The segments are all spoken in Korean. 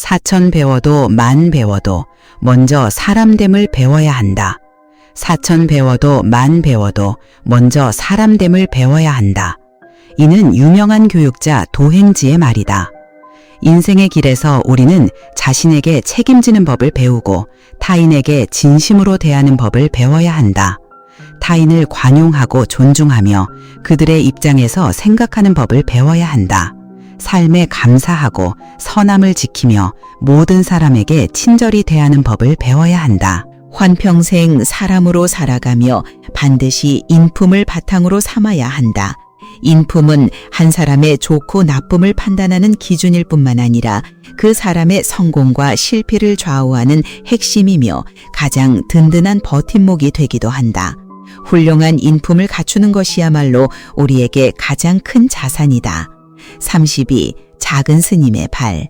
사천 배워도 만 배워도 먼저 사람됨을 배워야 한다. 사천 배워도 만 배워도 먼저 사람됨을 배워야 한다. 이는 유명한 교육자 도행지의 말이다. 인생의 길에서 우리는 자신에게 책임지는 법을 배우고 타인에게 진심으로 대하는 법을 배워야 한다. 타인을 관용하고 존중하며 그들의 입장에서 생각하는 법을 배워야 한다. 삶에 감사하고 선함을 지키며 모든 사람에게 친절히 대하는 법을 배워야 한다. 환평생 사람으로 살아가며 반드시 인품을 바탕으로 삼아야 한다. 인품은 한 사람의 좋고 나쁨을 판단하는 기준일 뿐만 아니라 그 사람의 성공과 실패를 좌우하는 핵심이며 가장 든든한 버팀목이 되기도 한다. 훌륭한 인품을 갖추는 것이야말로 우리에게 가장 큰 자산이다. 32. 작은 스님의 발.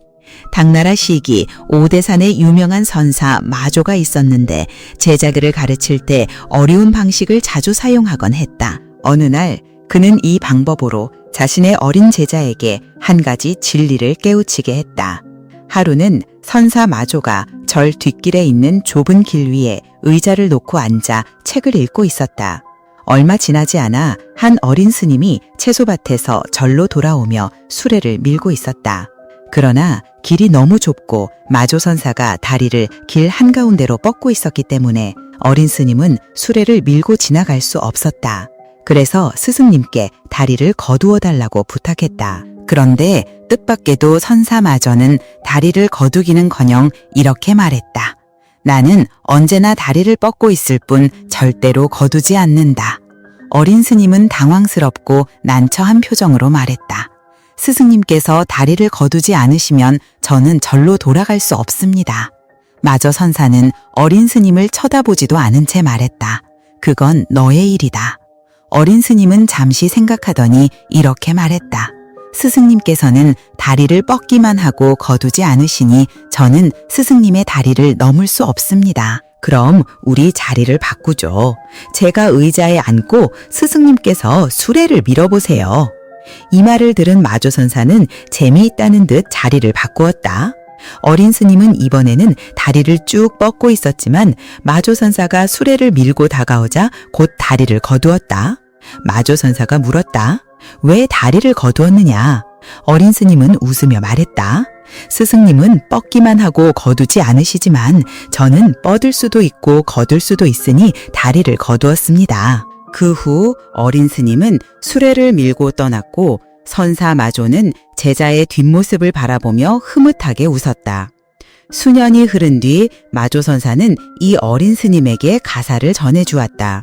당나라 시기 오대산에 유명한 선사 마조가 있었는데 제자들을 가르칠 때 어려운 방식을 자주 사용하곤 했다. 어느 날 그는 이 방법으로 자신의 어린 제자에게 한 가지 진리를 깨우치게 했다. 하루는 선사 마조가 절 뒷길에 있는 좁은 길 위에 의자를 놓고 앉아 책을 읽고 있었다. 얼마 지나지 않아 한 어린 스님이 채소밭에서 절로 돌아오며 수레를 밀고 있었다. 그러나 길이 너무 좁고 마조 선사가 다리를 길 한가운데로 뻗고 있었기 때문에 어린 스님은 수레를 밀고 지나갈 수 없었다. 그래서 스승님께 다리를 거두어 달라고 부탁했다. 그런데 뜻밖에도 선사마저는 다리를 거두기는커녕 이렇게 말했다. 나는 언제나 다리를 뻗고 있을 뿐 절대로 거두지 않는다. 어린 스님은 당황스럽고 난처한 표정으로 말했다. 스승님께서 다리를 거두지 않으시면 저는 절로 돌아갈 수 없습니다. 마저 선사는 어린 스님을 쳐다보지도 않은 채 말했다. 그건 너의 일이다. 어린 스님은 잠시 생각하더니 이렇게 말했다. 스승님께서는 다리를 뻗기만 하고 거두지 않으시니 저는 스승님의 다리를 넘을 수 없습니다. 그럼 우리 자리를 바꾸죠. 제가 의자에 앉고 스승님께서 수레를 밀어보세요. 이 말을 들은 마조선사는 재미있다는 듯 자리를 바꾸었다. 어린 스님은 이번에는 다리를 쭉 뻗고 있었지만 마조선사가 수레를 밀고 다가오자 곧 다리를 거두었다. 마조 선사가 물었다. 왜 다리를 거두었느냐? 어린 스님은 웃으며 말했다. 스승님은 뻗기만 하고 거두지 않으시지만 저는 뻗을 수도 있고 거둘 수도 있으니 다리를 거두었습니다. 그 후 어린 스님은 수레를 밀고 떠났고 선사 마조는 제자의 뒷모습을 바라보며 흐뭇하게 웃었다. 수년이 흐른 뒤 마조 선사는 이 어린 스님에게 가사를 전해 주었다.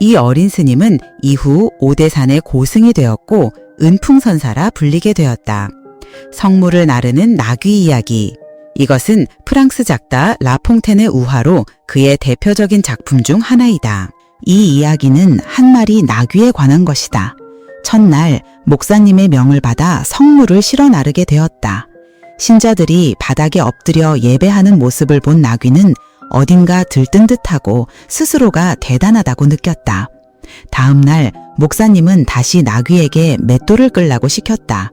이 어린 스님은 이후 오대산의 고승이 되었고 은풍선사라 불리게 되었다. 성물을 나르는 나귀 이야기. 이것은 프랑스 작가 라퐁텐의 우화로 그의 대표적인 작품 중 하나이다. 이 이야기는 한 마리 나귀에 관한 것이다. 첫날 목사님의 명을 받아 성물을 실어 나르게 되었다. 신자들이 바닥에 엎드려 예배하는 모습을 본 나귀는 어딘가 들뜬 듯하고 스스로가 대단하다고 느꼈다. 다음 날 목사님은 다시 나귀에게 맷돌을 끌라고 시켰다.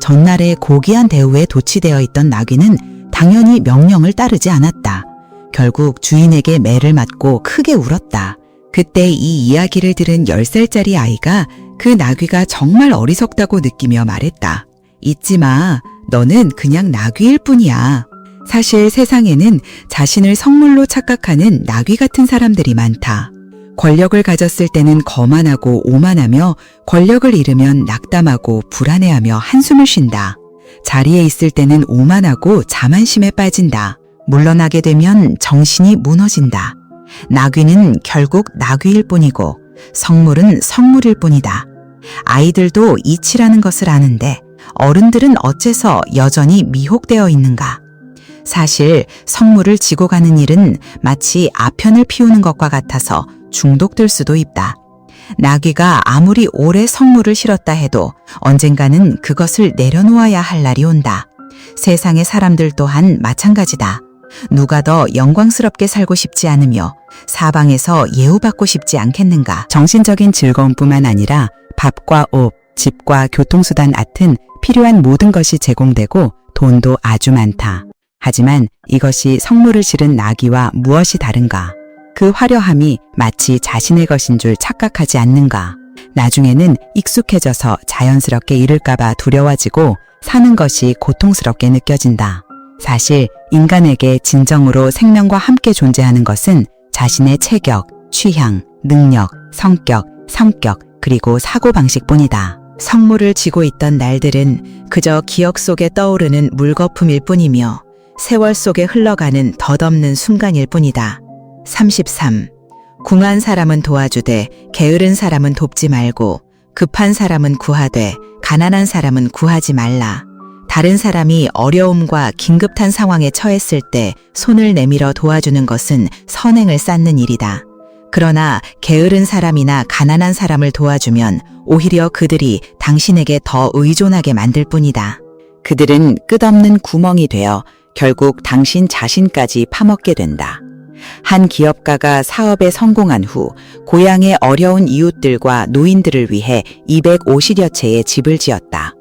전날에 고귀한 대우에 도취되어 있던 나귀는 당연히 명령을 따르지 않았다. 결국 주인에게 매를 맞고 크게 울었다. 그때 이 이야기를 들은 10살짜리 아이가 그 나귀가 정말 어리석다고 느끼며 말했다. 잊지 마. 너는 그냥 나귀일 뿐이야. 사실 세상에는 자신을 성물로 착각하는 나귀 같은 사람들이 많다. 권력을 가졌을 때는 거만하고 오만하며 권력을 잃으면 낙담하고 불안해하며 한숨을 쉰다. 자리에 있을 때는 오만하고 자만심에 빠진다. 물러나게 되면 정신이 무너진다. 나귀는 결국 나귀일 뿐이고 성물은 성물일 뿐이다. 아이들도 이치라는 것을 아는데 어른들은 어째서 여전히 미혹되어 있는가? 사실 성물을 지고 가는 일은 마치 아편을 피우는 것과 같아서 중독될 수도 있다. 나귀가 아무리 오래 성물을 실었다 해도 언젠가는 그것을 내려놓아야 할 날이 온다. 세상의 사람들 또한 마찬가지다. 누가 더 영광스럽게 살고 싶지 않으며 사방에서 예우받고 싶지 않겠는가. 정신적인 즐거움뿐만 아니라 밥과 옷, 집과 교통수단 같은 필요한 모든 것이 제공되고 돈도 아주 많다. 하지만 이것이 성물을 실은 나귀와 무엇이 다른가? 그 화려함이 마치 자신의 것인 줄 착각하지 않는가? 나중에는 익숙해져서 자연스럽게 잃을까봐 두려워지고 사는 것이 고통스럽게 느껴진다. 사실 인간에게 진정으로 생명과 함께 존재하는 것은 자신의 체격, 취향, 능력, 성격, 성격, 그리고 사고방식뿐이다. 성물을 쥐고 있던 날들은 그저 기억 속에 떠오르는 물거품일 뿐이며 세월 속에 흘러가는 덧없는 순간일 뿐이다. 33. 궁한 사람은 도와주되 게으른 사람은 돕지 말고 급한 사람은 구하되 가난한 사람은 구하지 말라. 다른 사람이 어려움과 긴급한 상황에 처했을 때 손을 내밀어 도와주는 것은 선행을 쌓는 일이다. 그러나 게으른 사람이나 가난한 사람을 도와주면 오히려 그들이 당신에게 더 의존하게 만들 뿐이다. 그들은 끝없는 구멍이 되어 결국 당신 자신까지 파먹게 된다. 한 기업가가 사업에 성공한 후 고향의 어려운 이웃들과 노인들을 위해 250여 채의 집을 지었다.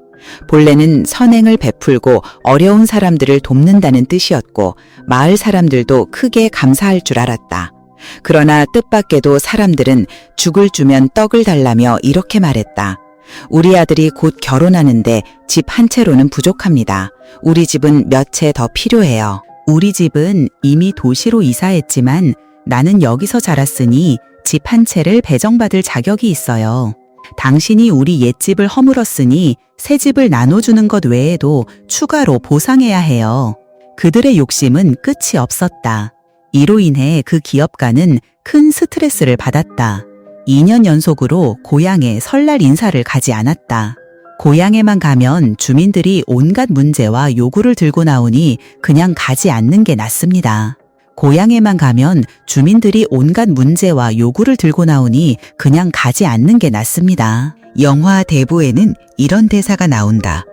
본래는 선행을 베풀고 어려운 사람들을 돕는다는 뜻이었고 마을 사람들도 크게 감사할 줄 알았다. 그러나 뜻밖에도 사람들은 죽을 주면 떡을 달라며 이렇게 말했다. 우리 아들이 곧 결혼하는데 집 한 채로는 부족합니다. 우리 집은 몇 채 더 필요해요. 우리 집은 이미 도시로 이사했지만 나는 여기서 자랐으니 집 한 채를 배정받을 자격이 있어요. 당신이 우리 옛집을 허물었으니 새 집을 나눠주는 것 외에도 추가로 보상해야 해요. 그들의 욕심은 끝이 없었다. 이로 인해 그 기업가는 큰 스트레스를 받았다. 2년 연속으로 고향에 설날 인사를 가지 않았다. 고향에만 가면 주민들이 온갖 문제와 요구를 들고 나오니 그냥 가지 않는 게 낫습니다. 고향에만 가면 주민들이 온갖 문제와 요구를 들고 나오니 그냥 가지 않는 게 낫습니다. 영화 대부에는 이런 대사가 나온다.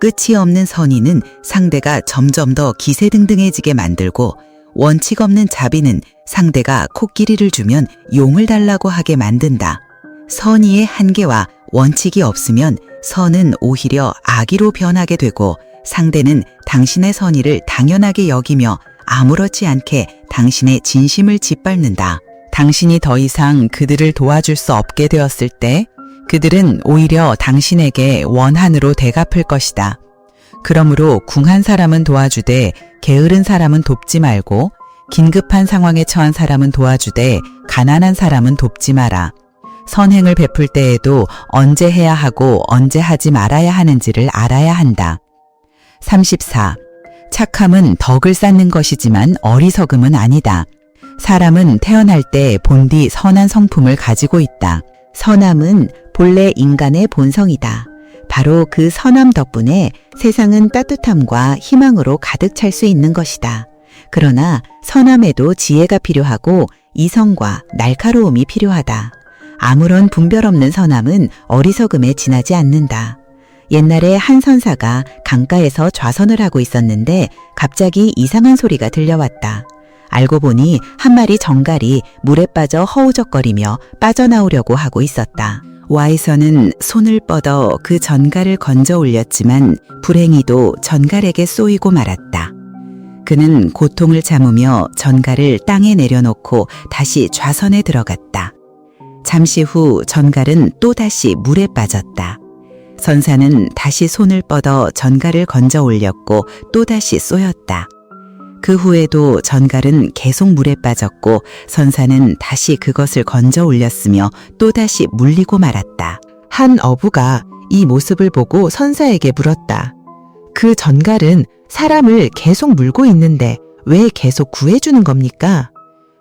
끝이 없는 선의는 상대가 점점 더 기세등등해지게 만들고 원칙 없는 자비는 상대가 코끼리를 주면 용을 달라고 하게 만든다. 선의의 한계와 원칙이 없으면 선은 오히려 악의로 변하게 되고 상대는 당신의 선의를 당연하게 여기며 아무렇지 않게 당신의 진심을 짓밟는다. 당신이 더 이상 그들을 도와줄 수 없게 되었을 때 그들은 오히려 당신에게 원한으로 대갚을 것이다. 그러므로 궁한 사람은 도와주되 게으른 사람은 돕지 말고 긴급한 상황에 처한 사람은 도와주되 가난한 사람은 돕지 마라. 선행을 베풀 때에도 언제 해야 하고 언제 하지 말아야 하는지를 알아야 한다. 34. 착함은 덕을 쌓는 것이지만 어리석음은 아니다. 사람은 태어날 때 본디 선한 성품을 가지고 있다. 선함은 본래 인간의 본성이다. 바로 그 선함 덕분에 세상은 따뜻함과 희망으로 가득 찰 수 있는 것이다. 그러나 선함에도 지혜가 필요하고 이성과 날카로움이 필요하다. 아무런 분별 없는 선함은 어리석음에 지나지 않는다. 옛날에 한 선사가 강가에서 좌선을 하고 있었는데 갑자기 이상한 소리가 들려왔다. 알고 보니 한 마리 정갈이 물에 빠져 허우적거리며 빠져나오려고 하고 있었다. 와이서는 손을 뻗어 그 전갈을 건져 올렸지만 불행히도 전갈에게 쏘이고 말았다. 그는 고통을 참으며 전갈을 땅에 내려놓고 다시 좌선에 들어갔다. 잠시 후 전갈은 또다시 물에 빠졌다. 선사는 다시 손을 뻗어 전갈을 건져 올렸고 또다시 쏘였다. 그 후에도 전갈은 계속 물에 빠졌고 선사는 다시 그것을 건져 올렸으며 또다시 물리고 말았다. 한 어부가 이 모습을 보고 선사에게 물었다. 그 전갈은 사람을 계속 물고 있는데 왜 계속 구해주는 겁니까?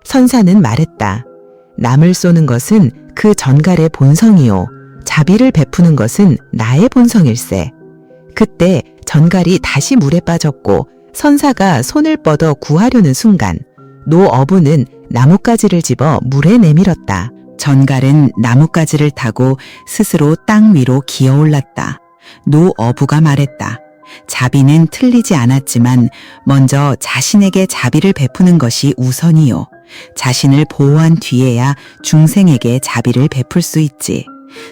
선사는 말했다. 남을 쏘는 것은 그 전갈의 본성이요. 자비를 베푸는 것은 나의 본성일세. 그때 전갈이 다시 물에 빠졌고 선사가 손을 뻗어 구하려는 순간 노 어부는 나뭇가지를 집어 물에 내밀었다. 전갈은 나뭇가지를 타고 스스로 땅 위로 기어 올랐다. 노 어부가 말했다. 자비는 틀리지 않았지만 먼저 자신에게 자비를 베푸는 것이 우선이요. 자신을 보호한 뒤에야 중생에게 자비를 베풀 수 있지.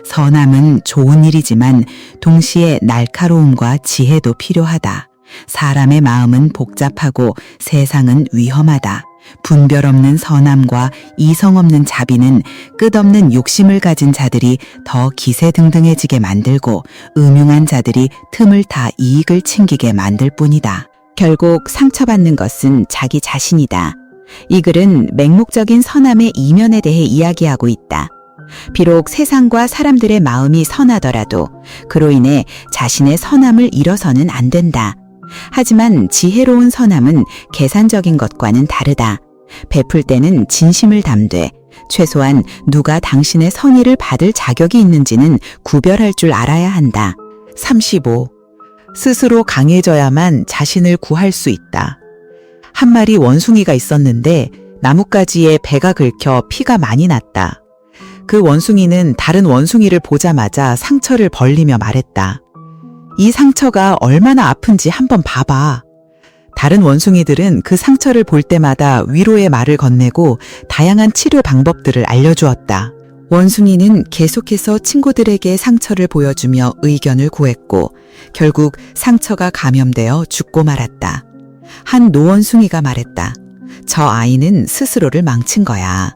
선함은 좋은 일이지만 동시에 날카로움과 지혜도 필요하다. 사람의 마음은 복잡하고 세상은 위험하다. 분별 없는 선함과 이성 없는 자비는 끝없는 욕심을 가진 자들이 더 기세등등해지게 만들고 음흉한 자들이 틈을 타 이익을 챙기게 만들 뿐이다. 결국 상처받는 것은 자기 자신이다. 이 글은 맹목적인 선함의 이면에 대해 이야기하고 있다. 비록 세상과 사람들의 마음이 선하더라도 그로 인해 자신의 선함을 잃어서는 안 된다. 하지만 지혜로운 선함은 계산적인 것과는 다르다. 베풀 때는 진심을 담되 최소한 누가 당신의 선의를 받을 자격이 있는지는 구별할 줄 알아야 한다. 35. 스스로 강해져야만 자신을 구할 수 있다. 한 마리 원숭이가 있었는데 나뭇가지에 배가 긁혀 피가 많이 났다. 그 원숭이는 다른 원숭이를 보자마자 상처를 벌리며 말했다. 이 상처가 얼마나 아픈지 한번 봐봐. 다른 원숭이들은 그 상처를 볼 때마다 위로의 말을 건네고 다양한 치료 방법들을 알려주었다. 원숭이는 계속해서 친구들에게 상처를 보여주며 의견을 구했고 결국 상처가 감염되어 죽고 말았다. 한 노원숭이가 말했다. 저 아이는 스스로를 망친 거야.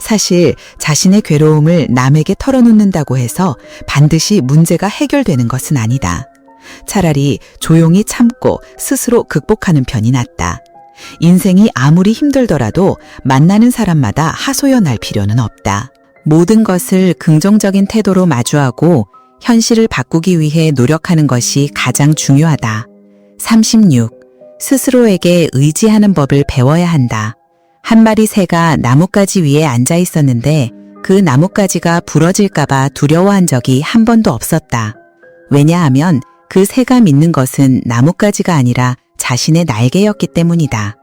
사실 자신의 괴로움을 남에게 털어놓는다고 해서 반드시 문제가 해결되는 것은 아니다. 차라리 조용히 참고 스스로 극복하는 편이 낫다. 인생이 아무리 힘들더라도 만나는 사람마다 하소연할 필요는 없다. 모든 것을 긍정적인 태도로 마주하고 현실을 바꾸기 위해 노력하는 것이 가장 중요하다. 36. 스스로에게 의지하는 법을 배워야 한다. 한 마리 새가 나뭇가지 위에 앉아 있었는데 그 나뭇가지가 부러질까봐 두려워한 적이 한 번도 없었다. 왜냐하면 그 새가 믿는 것은 나뭇가지가 아니라 자신의 날개였기 때문이다.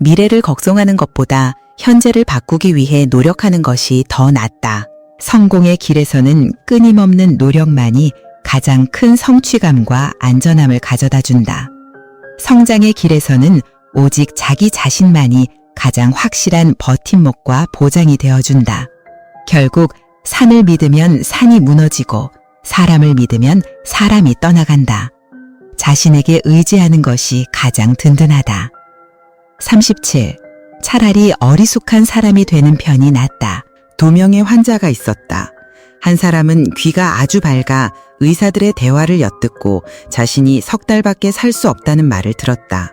미래를 걱정하는 것보다 현재를 바꾸기 위해 노력하는 것이 더 낫다. 성공의 길에서는 끊임없는 노력만이 가장 큰 성취감과 안전함을 가져다 준다. 성장의 길에서는 오직 자기 자신만이 가장 확실한 버팀목과 보장이 되어준다. 결국 산을 믿으면 산이 무너지고 사람을 믿으면 사람이 떠나간다. 자신에게 의지하는 것이 가장 든든하다. 37. 차라리 어리숙한 사람이 되는 편이 낫다. 두 명의 환자가 있었다. 한 사람은 귀가 아주 밝아 의사들의 대화를 엿듣고 자신이 석 달밖에 살 수 없다는 말을 들었다.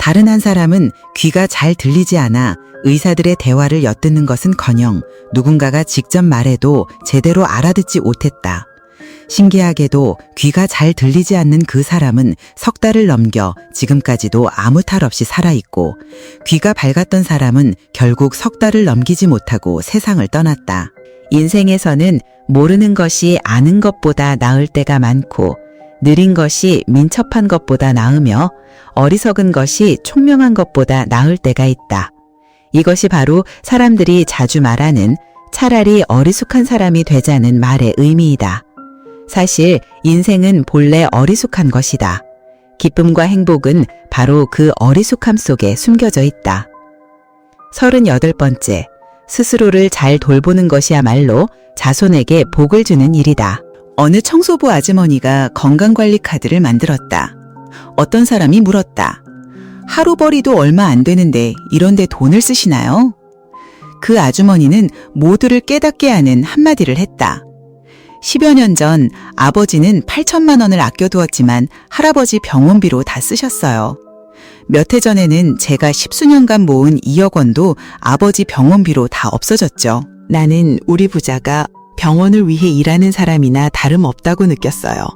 다른 한 사람은 귀가 잘 들리지 않아 의사들의 대화를 엿듣는 것은 커녕 누군가가 직접 말해도 제대로 알아듣지 못했다. 신기하게도 귀가 잘 들리지 않는 그 사람은 석 달을 넘겨 지금까지도 아무 탈 없이 살아있고 귀가 밝았던 사람은 결국 석 달을 넘기지 못하고 세상을 떠났다. 인생에서는 모르는 것이 아는 것보다 나을 때가 많고 느린 것이 민첩한 것보다 나으며 어리석은 것이 총명한 것보다 나을 때가 있다. 이것이 바로 사람들이 자주 말하는 차라리 어리숙한 사람이 되자는 말의 의미이다. 사실 인생은 본래 어리숙한 것이다. 기쁨과 행복은 바로 그 어리숙함 속에 숨겨져 있다. 38번째. 스스로를 잘 돌보는 것이야말로 자손에게 복을 주는 일이다. 어느 청소부 아주머니가 건강관리 카드를 만들었다. 어떤 사람이 물었다. 하루벌이도 얼마 안 되는데 이런데 돈을 쓰시나요? 그 아주머니는 모두를 깨닫게 하는 한마디를 했다. 10여 년 전 아버지는 8천만 원을 아껴두었지만 할아버지 병원비로 다 쓰셨어요. 몇 해 전에는 제가 십수년간 모은 2억 원도 아버지 병원비로 다 없어졌죠. 나는 우리 부자가 병원을 위해 일하는 사람이나 다름없다고 느꼈어요.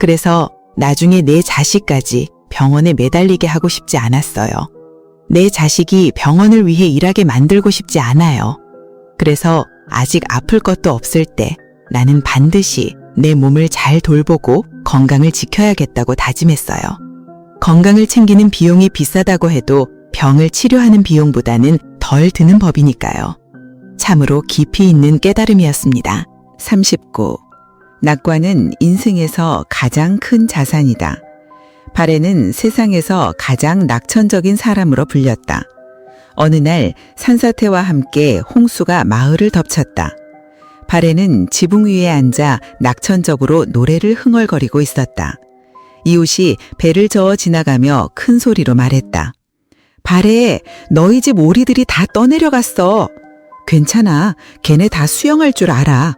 그래서 나중에 내 자식까지 병원에 매달리게 하고 싶지 않았어요. 내 자식이 병원을 위해 일하게 만들고 싶지 않아요. 그래서 아직 아플 것도 없을 때 나는 반드시 내 몸을 잘 돌보고 건강을 지켜야겠다고 다짐했어요. 건강을 챙기는 비용이 비싸다고 해도 병을 치료하는 비용보다는 덜 드는 법이니까요. 참으로 깊이 있는 깨달음이었습니다. 39. 낙관은 인생에서 가장 큰 자산이다. 발에는 세상에서 가장 낙천적인 사람으로 불렸다. 어느 날 산사태와 함께 홍수가 마을을 덮쳤다. 발에는 지붕 위에 앉아 낙천적으로 노래를 흥얼거리고 있었다. 이웃이 배를 저어 지나가며 큰 소리로 말했다. 발에 너희 집 오리들이 다 떠내려갔어. 괜찮아. 걔네 다 수영할 줄 알아.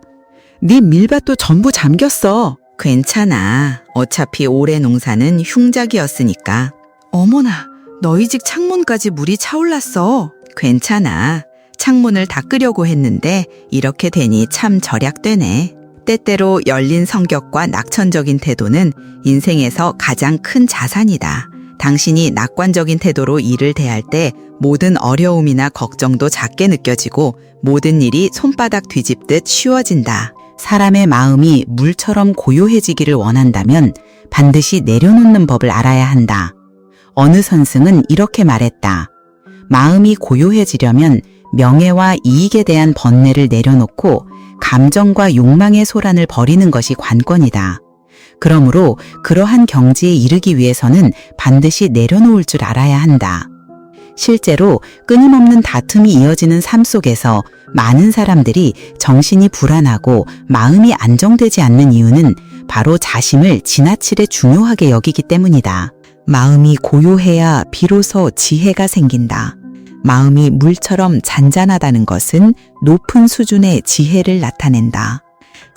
네 밀밭도 전부 잠겼어. 괜찮아. 어차피 올해 농사는 흉작이었으니까. 어머나, 너희 집 창문까지 물이 차올랐어. 괜찮아. 창문을 닦으려고 했는데 이렇게 되니 참 절약되네. 때때로 열린 성격과 낙천적인 태도는 인생에서 가장 큰 자산이다. 당신이 낙관적인 태도로 일을 대할 때 모든 어려움이나 걱정도 작게 느껴지고 모든 일이 손바닥 뒤집듯 쉬워진다. 사람의 마음이 물처럼 고요해지기를 원한다면 반드시 내려놓는 법을 알아야 한다. 어느 선승은 이렇게 말했다. 마음이 고요해지려면 명예와 이익에 대한 번뇌를 내려놓고 감정과 욕망의 소란을 버리는 것이 관건이다. 그러므로 그러한 경지에 이르기 위해서는 반드시 내려놓을 줄 알아야 한다. 실제로 끊임없는 다툼이 이어지는 삶 속에서 많은 사람들이 정신이 불안하고 마음이 안정되지 않는 이유는 바로 자신을 지나치게 중요하게 여기기 때문이다. 마음이 고요해야 비로소 지혜가 생긴다. 마음이 물처럼 잔잔하다는 것은 높은 수준의 지혜를 나타낸다.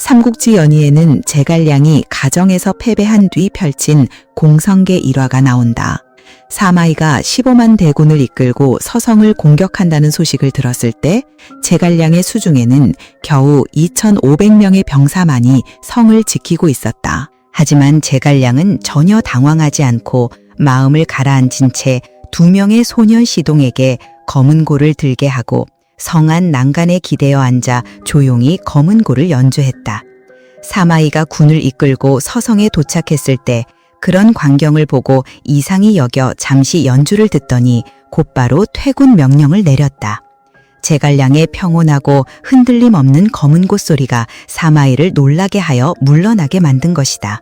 삼국지 연의에는 제갈량이 가정에서 패배한 뒤 펼친 공성계 일화가 나온다. 사마이가 15만 대군을 이끌고 서성을 공격한다는 소식을 들었을 때 제갈량의 수중에는 겨우 2,500명의 병사만이 성을 지키고 있었다. 하지만 제갈량은 전혀 당황하지 않고 마음을 가라앉힌 채 두 명의 소년 시동에게 검은 고를 들게 하고 성안 난간에 기대어 앉아 조용히 검은 고를 연주했다. 사마이가 군을 이끌고 서성에 도착했을 때 그런 광경을 보고 이상히 여겨 잠시 연주를 듣더니 곧바로 퇴군 명령을 내렸다. 제갈량의 평온하고 흔들림 없는 검은 곳 소리가 사마이를 놀라게 하여 물러나게 만든 것이다.